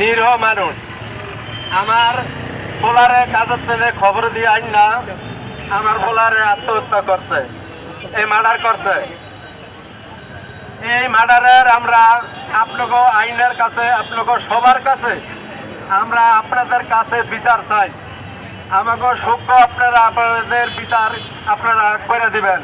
নিরহ মানুষ, আমার পোলারে কাজের তেলে খবর দিয়ে আইন না, আমার পোলারে আত্মহত্যা করছে, এই মার্ডার করছে। এই মার্ডারের আমরা আপনাকে আইনের কাছে, আপনাকে সবার কাছে, আমরা আপনাদের কাছে বিচার চাই। আমাকে সূক্ষ্ম আপনারা, আপনাদের বিচার আপনারা করে দিবেন।